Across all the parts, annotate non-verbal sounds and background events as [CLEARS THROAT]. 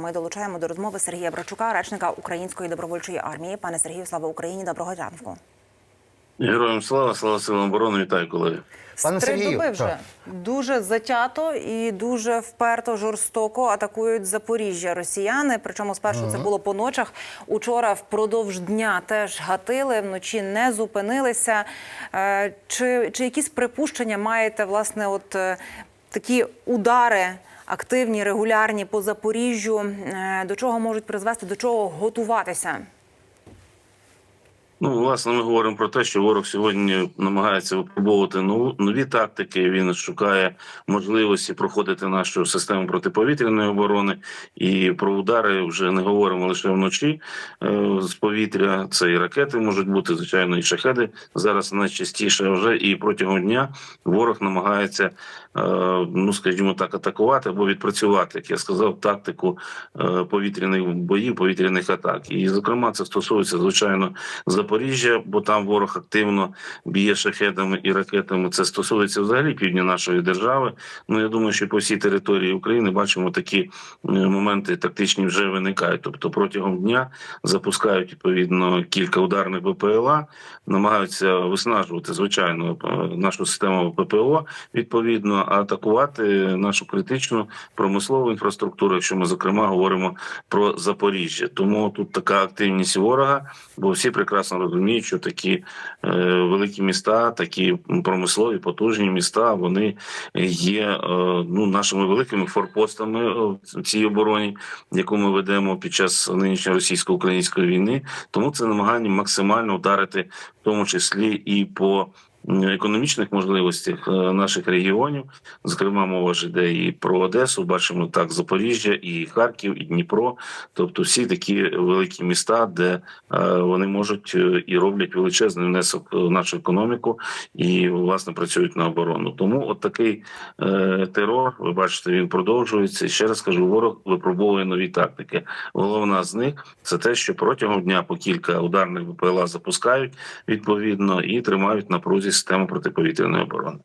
Ми долучаємо до розмови Сергія Брачука, речника Української добровольчої армії. Пане Сергію, слава Україні! Доброго ранку. Героям слава, слава силам оборони, вітаю колеги. Пане три Сергію, доби вже так. дуже затято і дуже вперто жорстоко атакують Запоріжжя росіяни. Причому спершу це було по ночах. Учора впродовж дня теж гатили, вночі не зупинилися. Е, Чи, чи якісь припущення маєте власне, от е, такі удари? Активні, регулярні по Запоріжжю, Е, до чого можуть призвести, до чого готуватися? Ну, власне, ми говоримо про те, що ворог сьогодні намагається випробовувати нові тактики. Він шукає можливості проходити нашу систему протиповітряної оборони. І про удари вже не говоримо лише вночі е, з повітря. Це і ракети можуть бути, звичайно, і шахеди зараз найчастіше. Вже і протягом дня ворог намагається, е, ну скажімо так, атакувати або відпрацювати, як я сказав, тактику е, повітряних боїв, повітряних атак. І зокрема, це стосується звичайно Запоріжжя, бо там ворог активно б'є шахедами і ракетами. Це стосується взагалі півдня нашої держави. Ну я думаю, що по всій території України бачимо такі е, моменти тактичні вже виникають. Тобто протягом дня запускають відповідно кілька ударних БПЛА, намагаються виснажувати звичайно е, нашу систему ППО відповідно, а атакувати нашу критичну промислову інфраструктуру, якщо ми зокрема говоримо про Запоріжжя. Тому тут така активність ворога, бо всі прекрасно розуміють, що такі е, великі міста, такі промислові потужні міста, вони є е, ну нашими великими форпостами е, в цій обороні, яку ми ведемо під час нинішньої російсько-української війни. Тому це намагання максимально вдарити, в тому числі і по економічних можливостях е, наших регіонів. Зокрема, мова ж йде і про Одесу. Бачимо так Запоріжжя, і Харків, і Дніпро. Тобто всі такі великі міста, де е, вони можуть е, і роблять величезний внесок в нашу економіку і власне працюють на оборону. Тому от такий терор, ви бачите, він продовжується. Ще раз кажу, ворог випробовує нові тактики. Головна з них це те, що протягом дня по кілька ударних БПЛА запускають відповідно і тримають на прузі систему протиповітряної оборони.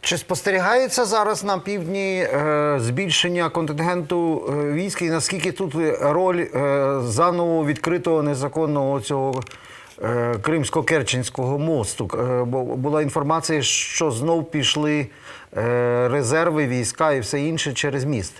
Чи спостерігається зараз на півдні е, збільшення контингенту е, військ? І наскільки тут роль е, заново відкритого незаконного цього Кримсько-Керченського мосту? Була інформація, що знов пішли резерви, війська і все інше через міст.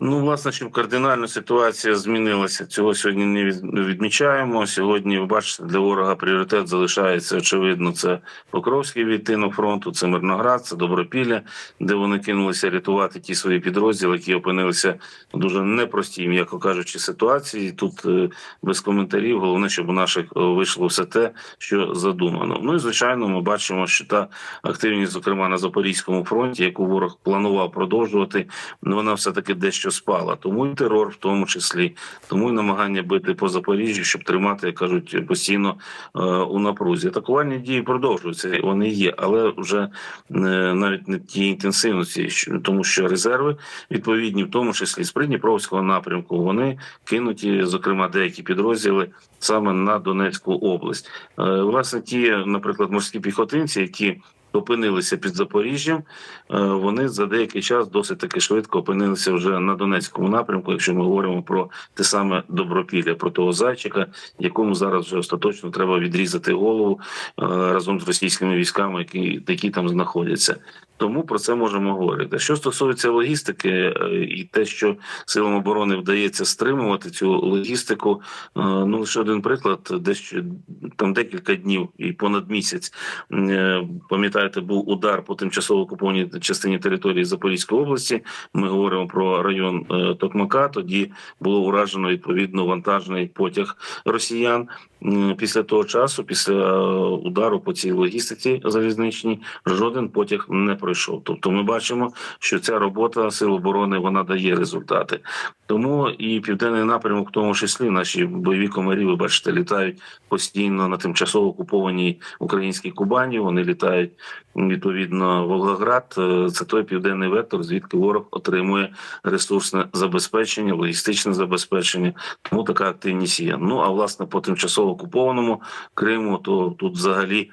Ну, власне, щоб кардинально ситуація змінилася, цього сьогодні не відмічаємо. Сьогодні, ви бачите, для ворога пріоритет залишається очевидно. Це Покровський відтинок фронту, це Мирноград, це Добропілля, де вони кинулися рятувати ті свої підрозділи, які опинилися в дуже непростій, м'яко кажучи, ситуації. Тут е, без коментарів. Головне, щоб у наших е, вийшло все те, що задумано. Ну і звичайно, ми бачимо, що та активність, зокрема на Запорізькому фронті, яку ворог планував продовжувати, вона все таки дещо спала. Тому і терор, в тому числі, тому і намагання бити по Запоріжжю, щоб тримати, як кажуть, постійно е, у напрузі. Атакувальні дії продовжуються, вони є, але вже е, навіть не ті інтенсивності, що- тому що резерви відповідні, в тому числі з Придніпровського напрямку, вони кинуті, зокрема, деякі підрозділи саме на Донецьку область. Е, Власне, ті, наприклад, морські піхотинці, які опинилися під Запоріжжям, е, вони за деякий час досить таки швидко опинилися вже на Донецькому напрямку, якщо ми говоримо про те саме добропілля, про того зайчика, якому зараз вже остаточно треба відрізати голову е, разом з російськими військами, які, які там знаходяться. Тому про це можемо говорити. Що стосується логістики, е, і те, що силам оборони вдається стримувати цю логістику, ну лише один приклад, дещо там декілька днів і понад місяць. е, Пам'ятаєте, був удар по тимчасово окупованій частині території Запорізької області. Ми говоримо про район е, Токмака. Тоді було уражено відповідно вантажний потяг росіян. Після того часу, після е, удару по цій логістиці залізничній, жоден потяг не пройшов. Тобто, ми бачимо, що ця робота сил оборони вона дає результати. Тому і південний напрямок, в тому числі наші бойові комарі, ви бачите, літають постійно на тимчасово окупованій українській Кубані. Вони літають відповідно Волгоград. Е, Це той південний вектор, звідки ворог отримує ресурсне забезпечення, логістичне забезпечення. Тому така активність є. Ну а власне по тимчасово окупованому Криму, то тут взагалі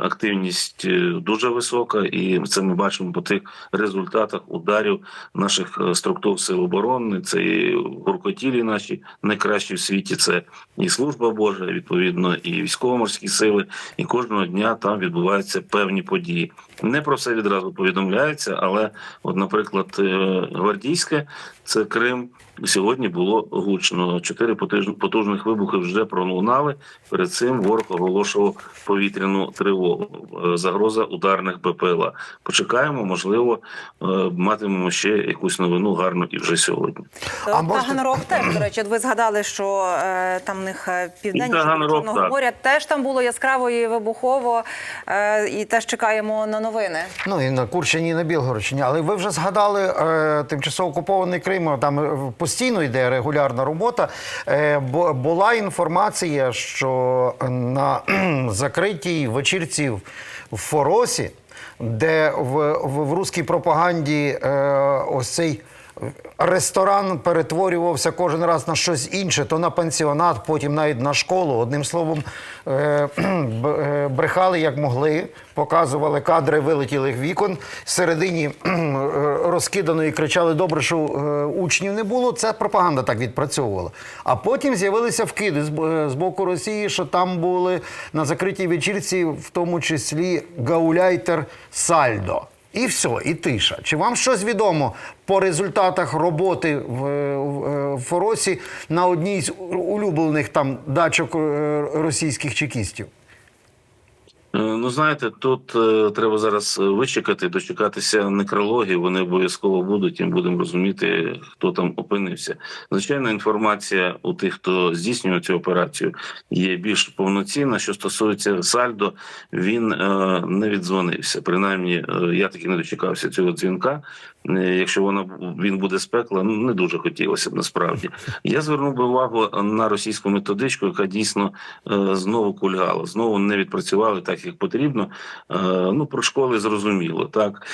активність е, дуже висока, і це ми бачимо по тих результатах ударів наших е, структур сил оборони. Це і гуркотілі наші найкращі в світі. Це і служба Божа, відповідно, і військово-морські сили. І кожного дня там відбуваються певні події. Не про все відразу повідомляється, але, от, наприклад, е, гвардійське це Крим. Сьогодні було гучно. Чотири потужних вибухи вже пролунали. Перед цим ворог оголошував повітряну тривогу. Е, Загроза ударних БПЛА. Почекаємо, можливо, е, матимемо ще якусь новину гарну і вже сьогодні. А А Таганрог теж, до речі, ви згадали, що е, там в них е, так. моря теж там було яскраво і вибухово, е, і теж чекаємо на новини. Ну і на Курщині, і на Білгородщині. Але ви вже згадали е, тимчасово окупований Крим. Там е, постійно йде регулярна робота. Е, була інформація, що на [CLEARS THROAT] закритій вечірці в- в Форосі, де в, в, в руській пропаганді е, ось цей. Ресторан перетворювався кожен раз на щось інше, то на пансіонат, потім навіть на школу. Одним словом, е, [CLEARS THROAT] е, брехали як могли, показували кадри вилетілих вікон. Всередині [CLEARS THROAT] е, розкидано і кричали: добре, що учнів не було. Це пропаганда так відпрацьовувала. А потім з'явилися вкиди з боку Росії, що там були на закритій вечірці, в тому числі гауляйтер Сальдо. І все, і тиша. Чи вам щось відомо по результатах роботи в, в, в Форосі на одній з улюблених там дачок е, російських чекістів? Е, Ну, знаєте, тут е, треба зараз е, вичекати, дочекатися некрологів. Вони обов'язково будуть, і будемо розуміти, хто там опинився. Звичайно, інформація у тих, хто здійснює цю операцію, є більш повноцінна. Що стосується сальдо, він е, не віддзвонився. Принаймні, е, я таки не дочекався цього дзвінка. Е, Якщо вона він буде з пекла, ну не дуже хотілося б насправді. Я звернув би увагу на російську методичку, яка дійсно е, знову кульгала, знову не відпрацювали так, як потрібно. Е, Ну про школи зрозуміло. Так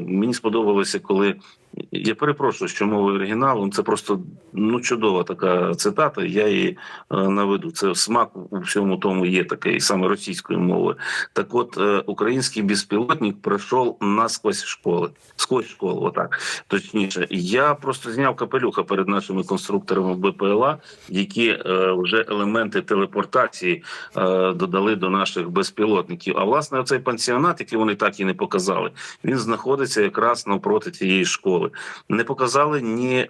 мені сподобалося, коли я перепрошую, що мовою оригіналом це просто ну чудова така цитата. Я її е, наведу. Це смак у всьому тому є такий саме російською мовою. Так, от е, український безпілотник пройшов насквозь школи, сквозь школу. Отак точніше. Я просто зняв капелюха перед нашими конструкторами БПЛА, які е, вже елементи телепортації додали до наших безпілотників. А власне, оцей пансіонат, який вони так і не показали, він знаходиться якраз навпроти тієї школи. Не показали ні е,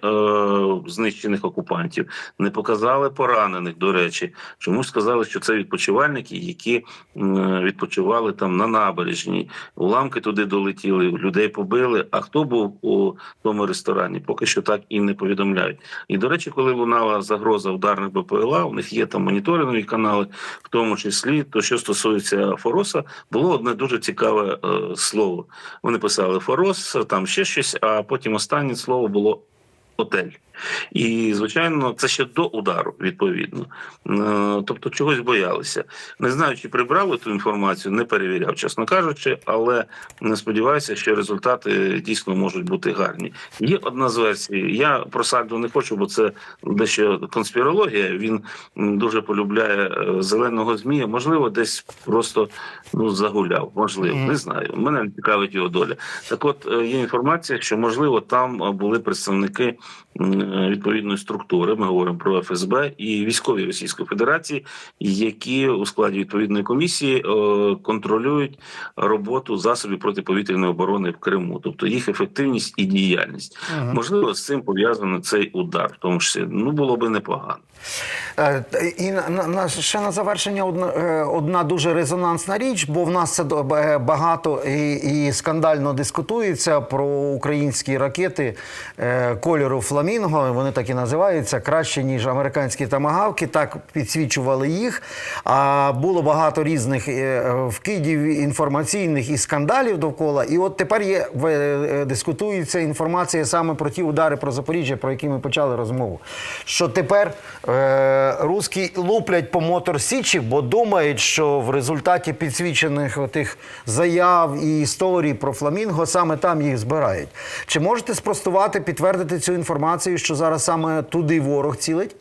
знищених окупантів, не показали поранених. До речі, чомусь сказали, що це відпочивальники, які м, відпочивали там на набережній. Уламки туди долетіли, людей побили. А хто був у тому ресторані? Поки що так і не повідомляють. І до речі, коли лунала загроза ударних БПЛА, у них є там моніторингові канали, в тому числі, то що стосується Фороса, було одне дуже цікаве е, слово. Вони писали Форос, там ще щось, а потім останнє слово було готель. І звичайно, це ще до удару, відповідно. Е, Тобто чогось боялися. Не знаю, чи прибрали ту інформацію, не перевіряв, чесно кажучи, але не сподіваюся, що результати дійсно можуть бути гарні. Є одна з версій. Я про сальдо не хочу, бо це дещо конспірологія. Він дуже полюбляє е, зеленого змія. Можливо, десь просто ну загуляв. Можливо, не знаю. Мене не цікавить його доля. Так, от е, є інформація, що можливо там були представники відповідної структури. Ми говоримо про ФСБ і військові Російської Федерації, які у складі відповідної комісії е, контролюють роботу засобів протиповітряної оборони в Криму, тобто їх ефективність і діяльність. Можливо, з цим пов'язано цей удар, в тому числі ну було би непогано. Е, І на, ще на завершення одна, е, одна дуже резонансна річ, бо в нас це е, багато і, і скандально дискутується про українські ракети кольору фламінго. Вони так і називаються краще ніж американські тамагавки. Так підсвічували їх. А було багато різних вкидів інформаційних і скандалів довкола. І от тепер є дискутується інформація саме про ті удари про Запоріжжя, про які ми почали розмову. Що тепер русські луплять по мотор Січі, бо думають, що в результаті підсвічених тих заяв і історій про фламінго саме там їх збирають. Чи можете спростувати, підтвердити цю інформацію, що зараз саме туди ворог цілить?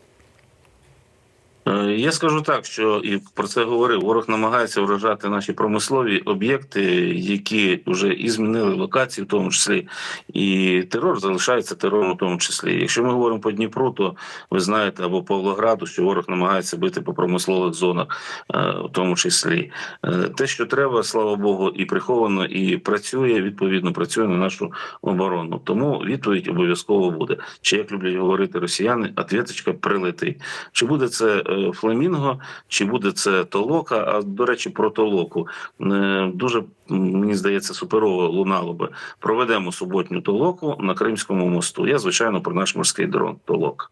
Е, Я скажу так, що і про це говорив. Ворог намагається вражати наші промислові об'єкти, які вже і змінили локації, в тому числі, і терор залишається терором, у тому числі. Якщо ми говоримо по Дніпру, то ви знаєте, або Павлограду, що ворог намагається бити по промислових зонах, е, в тому числі. Е, Те, що треба, слава Богу, і приховано, і працює відповідно, працює на нашу оборону. Тому відповідь обов'язково буде. Чи як люблять говорити росіяни, ответочка прилетить. Чи буде це е, фламінго, чи буде це толока? А до речі, про толоку Е, дуже мені здається суперово лунало би. Проведемо суботню толоку на Кримському мосту. Я звичайно про наш морський дрон толок.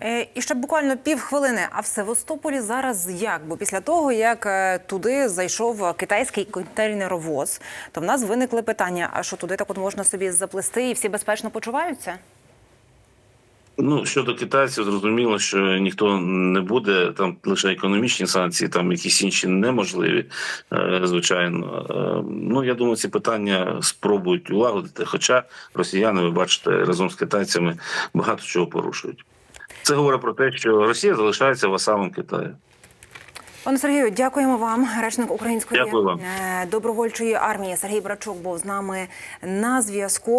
Е, І ще буквально півхвилини. А в Севастополі зараз як? Бо після того, як е, туди зайшов китайський контейнеровоз, то в нас виникли питання: а що туди так от можна собі заплести і всі безпечно почуваються? Ну щодо китайців, зрозуміло, що ніхто не буде там лише економічні санкції, там якісь інші неможливі, е, звичайно. Е, Ну я думаю, ці питання спробують улагодити. Хоча росіяни, ви бачите, разом з китайцями багато чого порушують. Це говорить про те, що Росія залишається васалом Китаю. Пане Сергію, дякуємо вам. Речник української Дякую вам. е, добровольчої армії Сергій Брачук був з нами на зв'язку.